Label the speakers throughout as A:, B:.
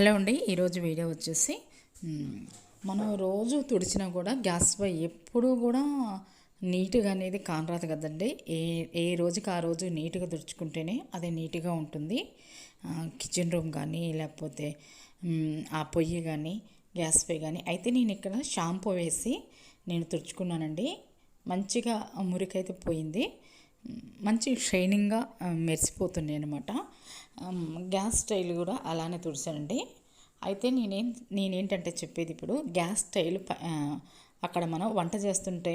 A: Hello అండి ఈరోజు video వచ్చేసి మనం రోజు తుడిచినా కూడా గ్యాస్ పై ఎప్పుడూ కూడా నీట్గా అనేది కానరాదు కదండి. ఏ ఏ రోజుకి ఆ రోజు నీట్గా తుడుచుకుంటేనే అది నీట్గా ఉంటుంది. కిచెన్ రూమ్ కానీ లేకపోతే ఆ పొయ్యి కానీ గ్యాస్ పై కానీ. అయితే నేను ఇక్కడ షాంపూ వేసి నేను తుడుచుకున్నానండి. మంచిగా మురికైతే పోయింది. మంచి షైనింగ్గా మెరిసిపోతున్నాయి అనమాట గ్యాస్ స్టైల్ కూడా అలానే తుడిచానండి. అయితే నేనేం నేనేంటంటే చెప్పేది ఇప్పుడు గ్యాస్ స్టైల్ అక్కడ మనం వంట చేస్తుంటే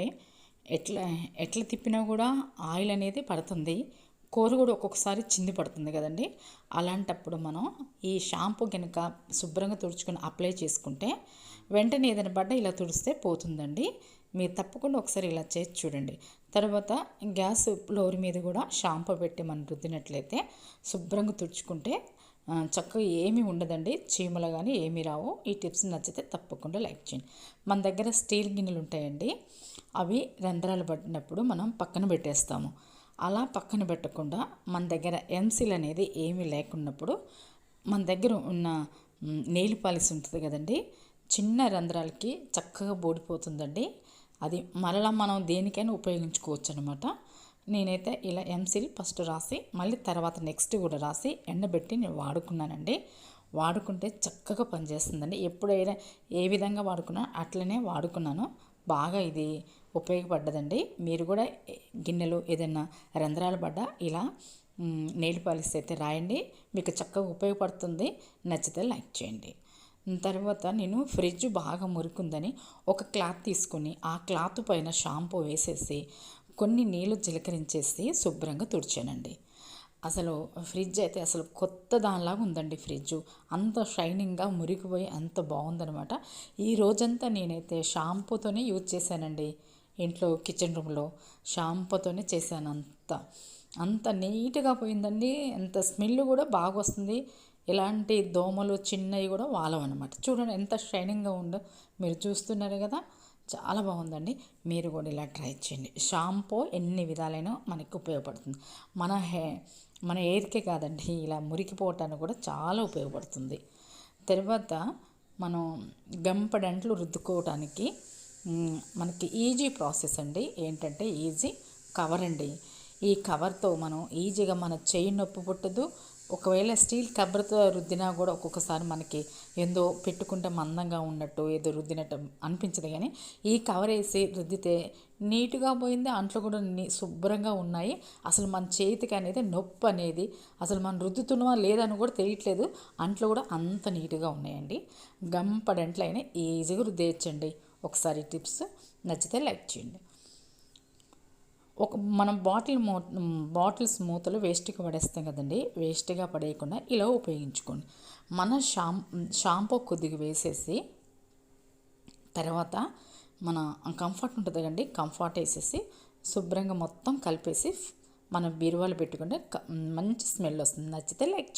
A: ఎట్లా ఎట్లా తిప్పినా కూడా ఆయిల్ అనేది పడుతుంది. కూర కూడా ఒక్కొక్కసారి చింది పడుతుంది కదండి. అలాంటప్పుడు మనం ఈ షాంపూ కనుక శుభ్రంగా తుడుచుకొని అప్లై చేసుకుంటే వెంటనే ఏదైనా పడ్డ ఇలా తుడిస్తే పోతుందండి. మీరు తప్పకుండా ఒకసారి ఇలా చేసి చూడండి. తర్వాత గ్యాస్ ఫ్లోర్ మీద కూడా షాంపూ పెట్టి మనం రుద్దినట్లయితే శుభ్రంగా తుడుచుకుంటే చక్కగా ఏమీ ఉండదండి. చీమలు కానీ ఏమీ రావు. ఈ టిప్స్ నచ్చితే తప్పకుండా లైక్ చేయండి. మన దగ్గర స్టీల్ గిన్నెలు ఉంటాయండి. అవి రంధ్రాలు పట్టినప్పుడు మనం పక్కన పెట్టేస్తాము. అలా పక్కన పెట్టకుండా మన దగ్గర ఎంసీల్ అనేది ఏమీ లేకున్నప్పుడు మన దగ్గర ఉన్న నెయిల్ పాలిస్ ఉంటుంది కదండి. చిన్న రంధ్రాలకి చక్కగా బోడిపోతుందండి. అది మరలా మనం దేనికైనా ఉపయోగించుకోవచ్చు అనమాట నేనైతే ఇలా ఎంసీల్ ఫస్ట్ రాసి మళ్ళీ తర్వాత నెక్స్ట్ కూడా రాసి ఎండబెట్టి నేను వాడుకున్నానండి. వాడుకుంటే చక్కగా పనిచేస్తుందండి. ఎప్పుడైనా ఏ విధంగా వాడుకున్నా అట్లనే వాడుకున్నాను. బాగా ఇది ఉపయోగపడ్డదండి. మీరు కూడా గిన్నెలు ఏదైనా రంధ్రాలు పడ్డా ఇలా నెయిల్ పాలిస్ అయితే రాయండి. మీకు చక్కగా ఉపయోగపడుతుంది. నచ్చితే లైక్ చేయండి. తర్వాత నేను ఫ్రిడ్జ్ బాగా మురుకుందని ఒక క్లాత్ తీసుకొని ఆ క్లాత్ పైన షాంపూ వేసేసి కొన్ని నీళ్ళు జీలకరించేసి శుభ్రంగా తుడిచానండి. అసలు ఫ్రిడ్జ్ అయితే అసలు కొత్త దానిలాగా ఉందండి ఫ్రిడ్జ్. అంత షైనింగ్గా మురిగిపోయి అంత బాగుందనమాట ఈ రోజంతా నేనైతే షాంపూతోనే యూజ్ చేశానండి. ఇంట్లో కిచెన్ రూమ్లో షాంపూతోనే చేశాను అంత అంత నీట్గా పోయిందండి. అంత స్మెల్ కూడా బాగా వస్తుంది ఇలాంటి దోమలు చిన్నవి కూడా వాలవన్నమాట. చూడండి ఎంత షైనింగ్గా ఉందో మీరు చూస్తున్నారు కదా చాలా బాగుందండి. మీరు కూడా ఇలా ట్రై చేయండి. షాంపూ ఎన్ని విధాలైన మనకి ఉపయోగపడుతుంది. మన హే మన హెయిర్కే కాదండి ఇలా మురికిపోవటానికి కూడా చాలా ఉపయోగపడుతుంది. తర్వాత మనం గంపడంట్లు రుద్దుకోవటానికి మనకి ఈజీ ప్రాసెస్ అండి. ఏంటంటే ఈజీ కవర్ అండి. ఈ కవర్తో మనం ఈజీగా మన చేయి నొప్పి పుట్టదు ఒకవేళ స్టీల్ కబ్బరితో రుద్దినా కూడా ఒక్కొక్కసారి మనకి ఏందో పెట్టుకుంటే మందంగా ఉన్నట్టు ఏదో రుద్దినట్టు అనిపించదు కానీ ఈ కవర్ వేసి రుద్దితే నీట్గా పోయింది అంట్లో కూడా నీ శుభ్రంగా ఉన్నాయి. అసలు మన చేతికి అనేది నొప్పి అనేది అసలు మనం రుద్దుతున్నామా లేదని కూడా తెలియట్లేదు. అంట్లో కూడా అంత నీట్గా ఉన్నాయండి. గంపడంట్లయినా ఈజీగా రుద్దేయచ్చండి. ఒకసారి టిప్స్ నచ్చితే లైక్ చేయండి. ఒక మనం బాటిల్ మూ బాటిల్స్ మూతలు వేస్ట్గా పడేస్తాం కదండి. వేస్ట్గా పడేయకుండా ఇలా ఉపయోగించుకోండి. మన షాం షాంపూ కొద్దిగా వేసేసి తర్వాత మన కంఫర్ట్ ఉంటుంది కదండి కంఫర్ట్ వేసేసి శుభ్రంగా మొత్తం కలిపేసి మనం బీరువాలు పెట్టుకుంటే మంచి స్మెల్ వస్తుంది. నచ్చితే లైక్